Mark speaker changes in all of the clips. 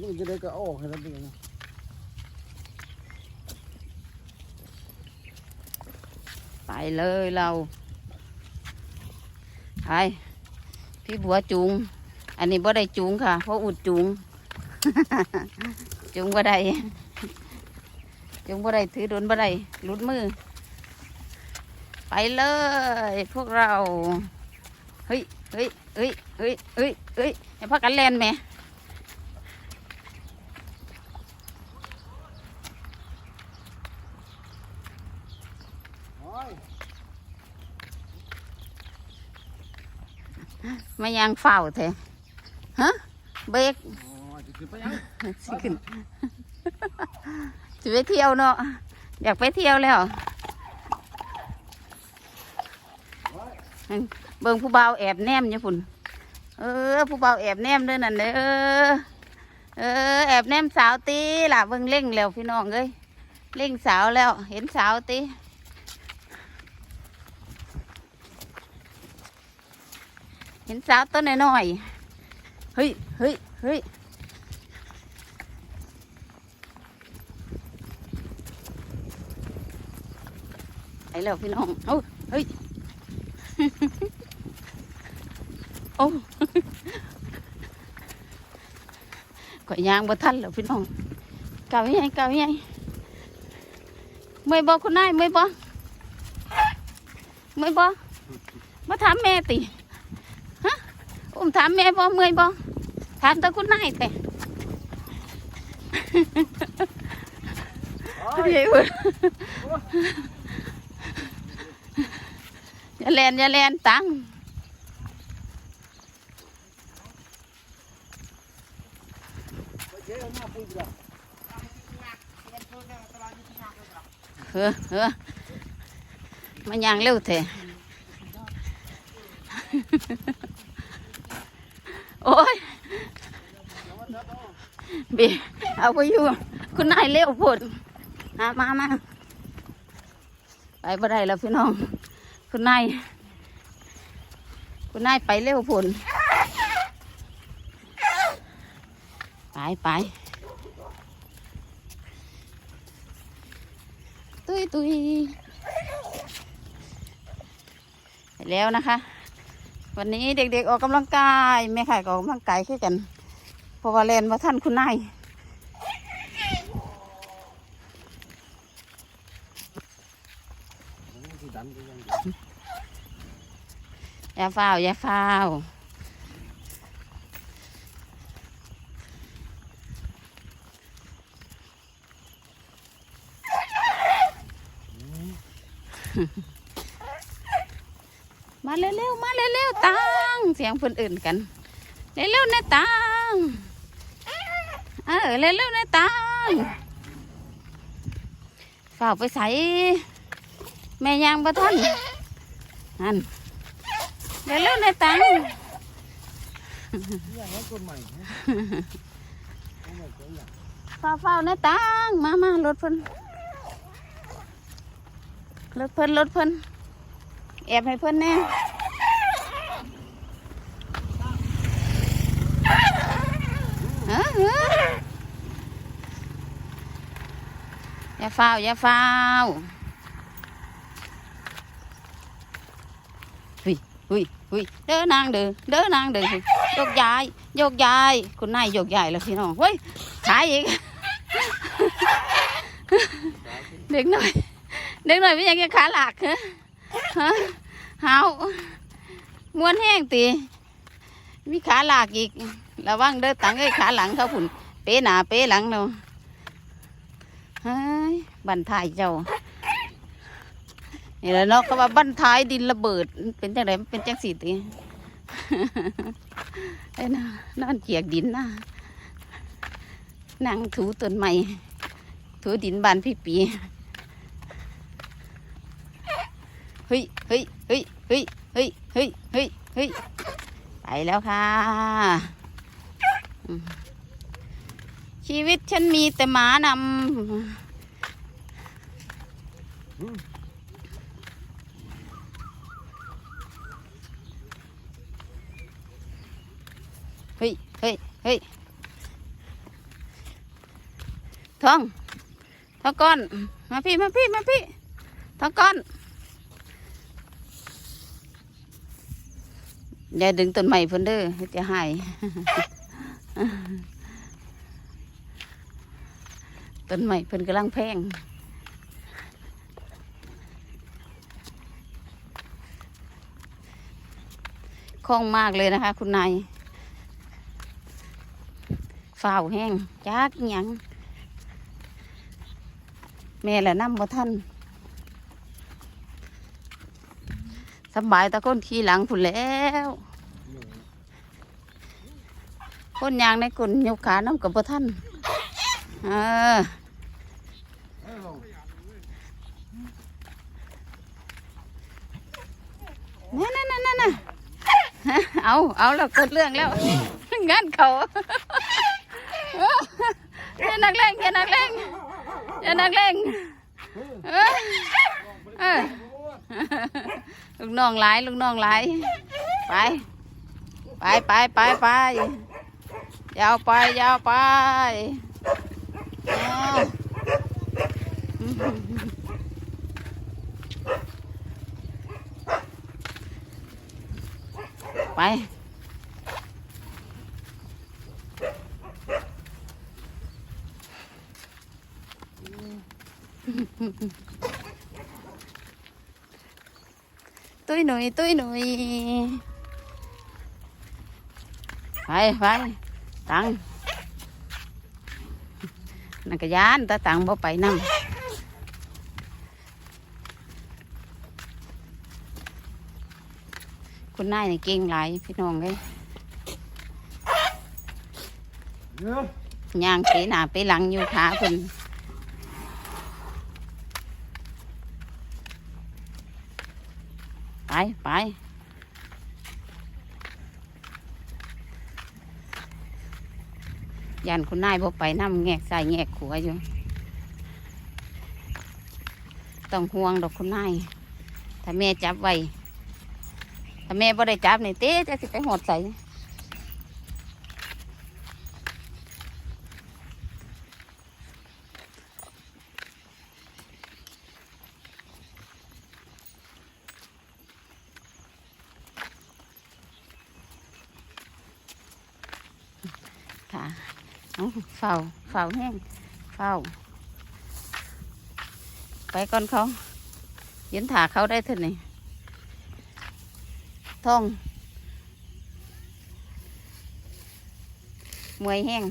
Speaker 1: มันจะได้ก็ออกให้แล้วเป็นไง
Speaker 2: ไปเลยเราไปพี่บัวจูงอันนี้บ่ได้จูงค่ะ เพราะอุดจูงจูงบ่ได้จูงบ่ได้ถือโดนบ่ได้ลุดมือ ไปเลย พวกเรา เฮ้ยเฮ้ยเฮ้ยเฮ้ยเฮ้ยเฮ้ยอย่พักกันแลนแหม
Speaker 1: โอ้ย
Speaker 2: มายังเฝ้าแท้ฮะเบรก
Speaker 1: โอ้ยจะขึ้นไปยัง
Speaker 2: สิขึ้นสิไปเที่ยวเนาะอยากไปเที่ยวแล้วเบิ่งผู้บ่าวแอบแนมอยู่พุ่นเออ ผู้บ่าวแอบแนมเด้อนั่นเด้อเออแอบแนมสาวตีล่ะเบิ่งเล่งแล้วพี่น้องเอ้ยเล่งสาวแล้ว เห็นสาวตี เห็นสาวต้นน้อยๆเฮ้ยเฮ้ยเฮ้ยไอ้แล้วพี่น้องเอ้าเฮ้ยโอ้ก่อยยางบ่ทันแล้วพี่น้องเก่าใหญ่เก่าใหญ่เมื่อยบ่คุณนายเมื่อยบ่เมื่อยบ่มาถามแม่ติฮะอุ้ มถามแม่บ่เมื่อยบ่ถามแต่คุณนายแต่
Speaker 1: โอ้ย
Speaker 2: เฮ้ยเว้ยอย่าแลนอย่าแลนตัง
Speaker 1: ไปเจ๊เอาหน้าปุ้ยดีกว่า
Speaker 2: เฮ้อเฮ้อมันยางเร็วแท้ โอ้ยบีเอาไปอยู่ คุณนายเร็วโพดมามามาไปบ่ได้แล้วพี่น้อง คุณนาย คุณนายไปเร็วโพดไปไปตุยตุยแล้วนะคะ วันนี้เด็กๆออกกำลังกายแม่ข่ายก็ออกกำลังกายคือกันเพราะว่าเลนว่าท่านคุณนาย
Speaker 1: มันสิดันไปยัง
Speaker 2: อย่าฟ้าวอย่าฟ้าวม มาเร็วๆมาเร็วๆตังเสียงคนอื่นกันเร็วๆนะตังเออเร็วๆนะตังฝ้าวไปใส่แม่ยางบ่ทันนั่นเร็วในะตัง
Speaker 1: ฝ่าใหม่เอาใหม่
Speaker 2: เฝ้าเฝ้าในตังมามารถเพิ่นรถเพิ่นรถเพิ่น แอบให้เพิ่นแน่เออเอออย่าเฝ้าวอย่าเฝ้าวหุยหุยหุยเด้อนางเด้อเด้อนางเด้อโยกย้ายโยกย้ายคุณนายโยกย้ายแล้วพี่น้องเฮ้ยขายอีกเด็กหน่อยเด็กหน่อยไม่อยากจะขาหลักเหรอ ฮะเฮาม้วนแห้งตีมีขาหลักอีกระวังเด้อตังเอ้ยขาหลังเขาผุนเป๊หนาเป๊หลังเนาะเฮ้ยบันทายเจ้านี่แหละเนาะก็ว่าบันทายดินระเบิด เป็นจังไรมันเป็นจังสีตีไอ้น่ะนอนเจียกดินนะนั่งถูต้นไม้ถูดินบานพี่ปี เฮ้ยเฮ้ยเฮ้ยเฮ้ยเฮ้ยเฮ้ยเฮ้ยเฮ้ยไปแล้วค่ะ ชีวิตฉันมีแต่หมานำเฮ้ย เฮ้ย เฮ้ยท้องท้องก้อน มาพี่ มาพี่ มาพี่ท้องก้อน อย่าดึงต้นไม้เพิ่นเด้อจะหายต้นไม้เพิ่นกำลังแพงคล่องมากเลยนะคะ คุณนายฝ้าวแห้งจักหยังแม่แหละน้ำบ่ท่าน สบายตะก้นขี่หลังผุนแล้ว คนยางในกุนยกขาน้ำกับบ่ท่านเออนั่นนั่นนั่นนั่นเอา เอาแล้วกดเรื่องแล้ว งานเขาอย่านักเลงอย่านักเลงอย่านักเลงเออเออ ลูกน้องหลายลูกน้องหลายไป ไปไปไปไปยาวไปยาวไปเอาไปตุ้ ยหนุ่ยตุ้ยหนุ่ยไปไปตังนักยานตาตังบ่ไปนั่งคุณนายนี่เก่งหลายพี่น้องเลย
Speaker 1: เนื้อย่าง
Speaker 2: ไปหน้าไปหลังอยู่ขาเพิ่ ไปไปยันคุณนายบ่ไปน้ำแงกใส่แงกขัวอยู่ ต้องห่วงดอกคุณนาย ถ้าแม่จับไว้ ถ้าแม่บ่ได้จับนี่เต้จะสิไปหดใส่ ค่ะ เฝ้าเฝ้าแห้งเฝ้า ไปก่อนเขายืนถาเขาได้เท่านี้ท่องมวยแห้ง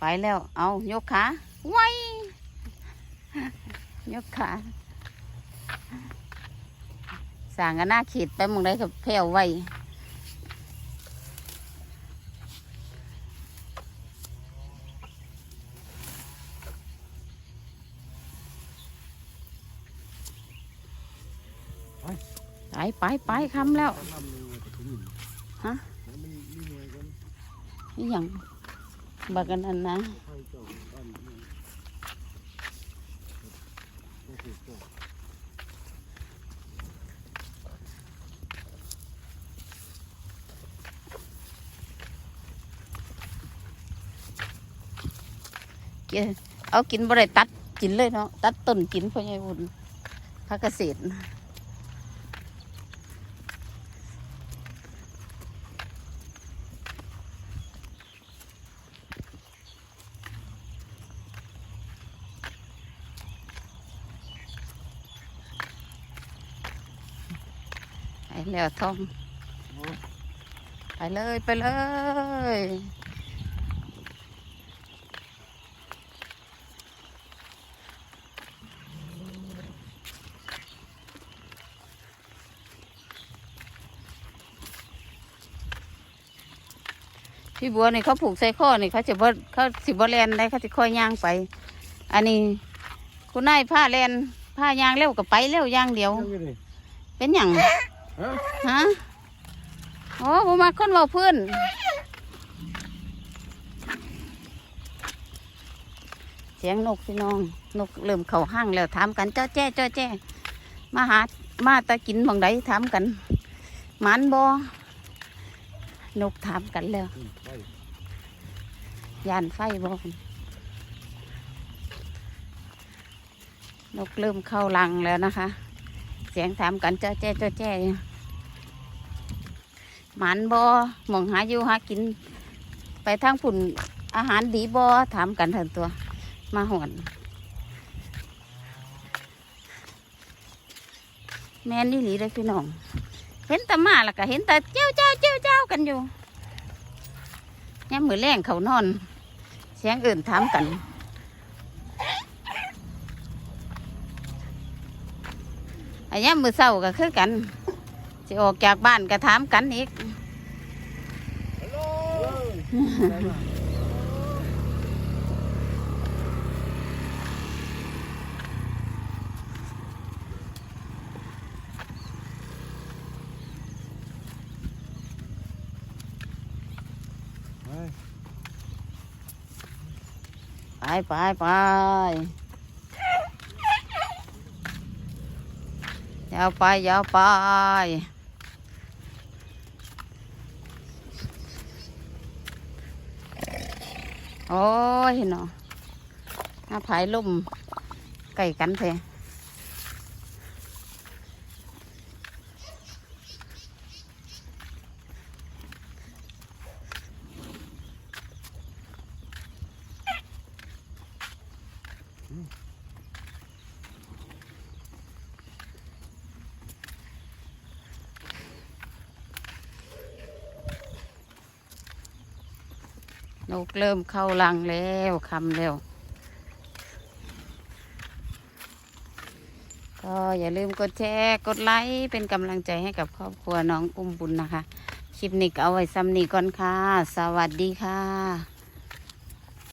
Speaker 2: ไปแล้ว เอายกขาไว้ยกขาสั่งกันหน้าขีดไปมองได้กับแผ่วไว้ ไปไปไปคำแล้วฮะ
Speaker 1: นี่ยั
Speaker 2: งบักกันนั่นนะ
Speaker 1: เจ้าบ้านนี่ก็คือเจ้า
Speaker 2: เกี่ยเอากินบ่ได้ตัดกินเลยเนาะตัดต้นกินพ่อใหญ่บุญพักเกษตร แล้วท่องไปเลยไปเลยพี่บัวนี่เขาผูกใส่ข้อนี่เขาจะบ่เขาสิบ่แลนได้เขาจะค่อยย่างไป อันนี้คุณนายผ้าแลนผ้ายางเร็วก็ไปเร็วย่างเดียว
Speaker 1: ยังไงนี่
Speaker 2: เป็นอย่าง
Speaker 1: ฮะ
Speaker 2: โอ้ผมมาคนเว่าพื้นเสียงนกพี่น้อง นกเริ่มเข้าห้างแล้วถามกันเจ้าแจ้เจ้าแจ้มาหามาตะกินบางใดถามกันหมันบนกถามกันแล้วยานไฟบ่นกเริ่มเข้ารังแล้วนะคะ เสียงถามกันเจ้าแจ้เจ้าแจ้ หมันบอมองหาอยู่หากิน ไปทางผุ่นอาหารดีบอถามกันเถินตัว มาหวนแม่นนี่หลีเลยพี่น้อง เห็นต่หมาแล้วก็เห็นแต่เจ้าเจ้าเจ้าเจ้ากันอยู่ยามมือแรงเขานอน เสียงอื่นถามกันอันยามมือเศร้าก็คือกัน จะออกจากบ้านก็ถามกันอีกไปไปไปยาวไปยาวไป โอ้ยเนาะหน้าผายลุ่มไก่กันเถ นกเริ่มเข้ารังแล้วคำแล้ว ก็อย่าลืมกดแชร์กดไลค์เป็นกำลังใจให้กับครอบครัวน้องอุ้มบุญนะคะ คลิปนี้ก็เอาไว้ซ้ำนี้ก่อนค่ะ สวัสดีค่ะ